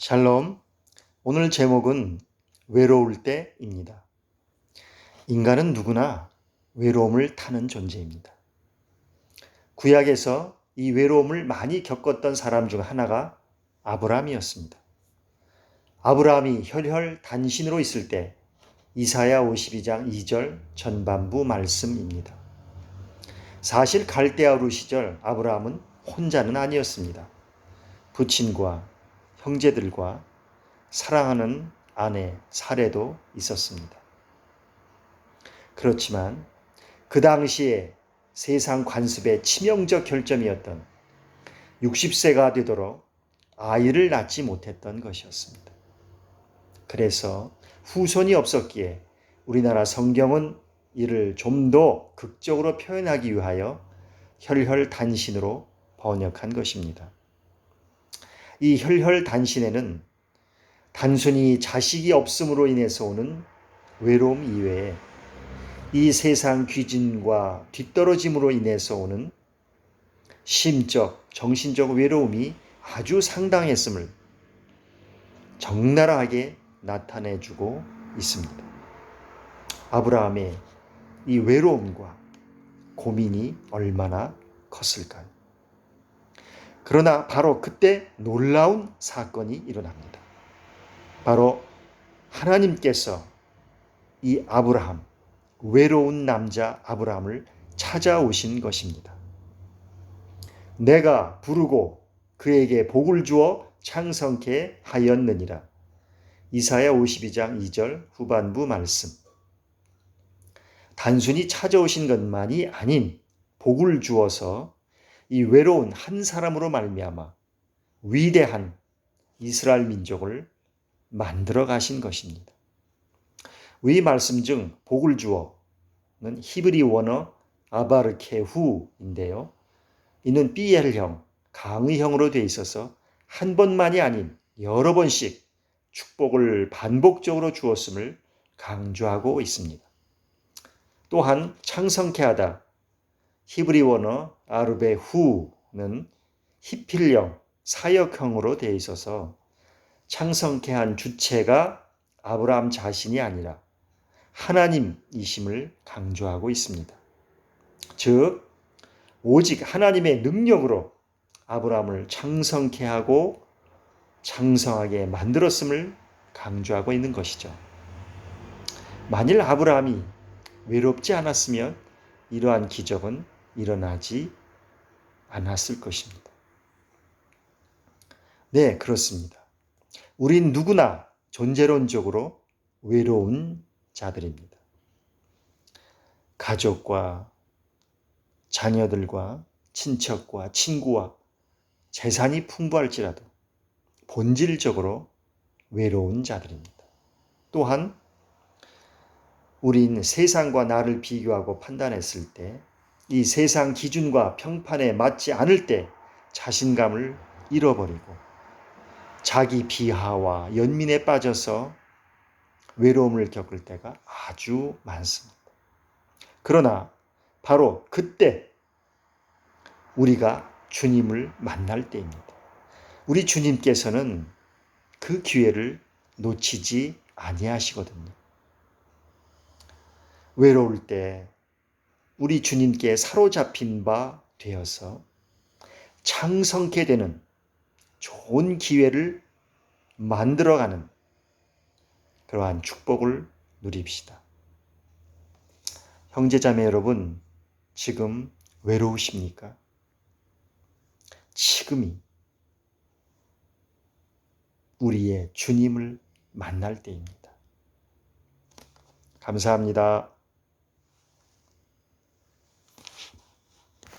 샬롬. 오늘 제목은 외로울 때입니다. 인간은 누구나 외로움을 타는 존재입니다. 구약에서 이 외로움을 많이 겪었던 사람 중 하나가 아브라함이었습니다. 아브라함이 혈혈 단신으로 있을 때 이사야 52장 2절 전반부 말씀입니다. 사실 갈대아루 시절 아브라함은 혼자는 아니었습니다. 부친과 형제들과 사랑하는 아내 사례도 있었습니다. 그렇지만 그 당시에 세상 관습의 치명적 결점이었던 60세가 되도록 아이를 낳지 못했던 것이었습니다. 그래서 후손이 없었기에 우리나라 성경은 이를 좀 더 극적으로 표현하기 위하여 혈혈단신으로 번역한 것입니다. 이 혈혈단신에는 단순히 자식이 없음으로 인해서 오는 외로움 이외에 이 세상 귀진과 뒤떨어짐으로 인해서 오는 심적, 정신적 외로움이 아주 상당했음을 적나라하게 나타내주고 있습니다. 아브라함의 이 외로움과 고민이 얼마나 컸을까요? 그러나 바로 그때 놀라운 사건이 일어납니다. 바로 하나님께서 이 아브라함, 외로운 남자 아브라함을 찾아오신 것입니다. 내가 부르고 그에게 복을 주어 창성케 하였느니라. 이사야 52장 2절 후반부 말씀. 단순히 찾아오신 것만이 아닌 복을 주어서 이 외로운 한 사람으로 말미암아 위대한 이스라엘 민족을 만들어 가신 것입니다. 위 말씀 중 복을 주어는 히브리 원어 아바르케후인데요. 이는 삐엘형, 강의형으로 되어 있어서 한 번만이 아닌 여러 번씩 축복을 반복적으로 주었음을 강조하고 있습니다. 또한 창성케 하다 히브리 원어 아르베후는 히필령 사역형으로 되어 있어서 창성케 한 주체가 아브라함 자신이 아니라 하나님이심을 강조하고 있습니다. 즉 오직 하나님의 능력으로 아브라함을 창성케 하고 창성하게 만들었음을 강조하고 있는 것이죠. 만일 아브라함이 외롭지 않았으면 이러한 기적은 일어나지 않았을 것입니다. 네, 그렇습니다. 우린 누구나 존재론적으로 외로운 자들입니다. 가족과 자녀들과 친척과 친구와 재산이 풍부할지라도 본질적으로 외로운 자들입니다. 또한 우린 세상과 나를 비교하고 판단했을 때 이 세상 기준과 평판에 맞지 않을 때 자신감을 잃어버리고 자기 비하와 연민에 빠져서 외로움을 겪을 때가 아주 많습니다. 그러나 바로 그때 우리가 주님을 만날 때입니다. 우리 주님께서는 그 기회를 놓치지 아니하시거든요. 외로울 때 우리 주님께 사로잡힌 바 되어서 창성케 되는 좋은 기회를 만들어가는 그러한 축복을 누립시다. 형제자매 여러분, 지금 외로우십니까? 지금이 우리의 주님을 만날 때입니다. 감사합니다.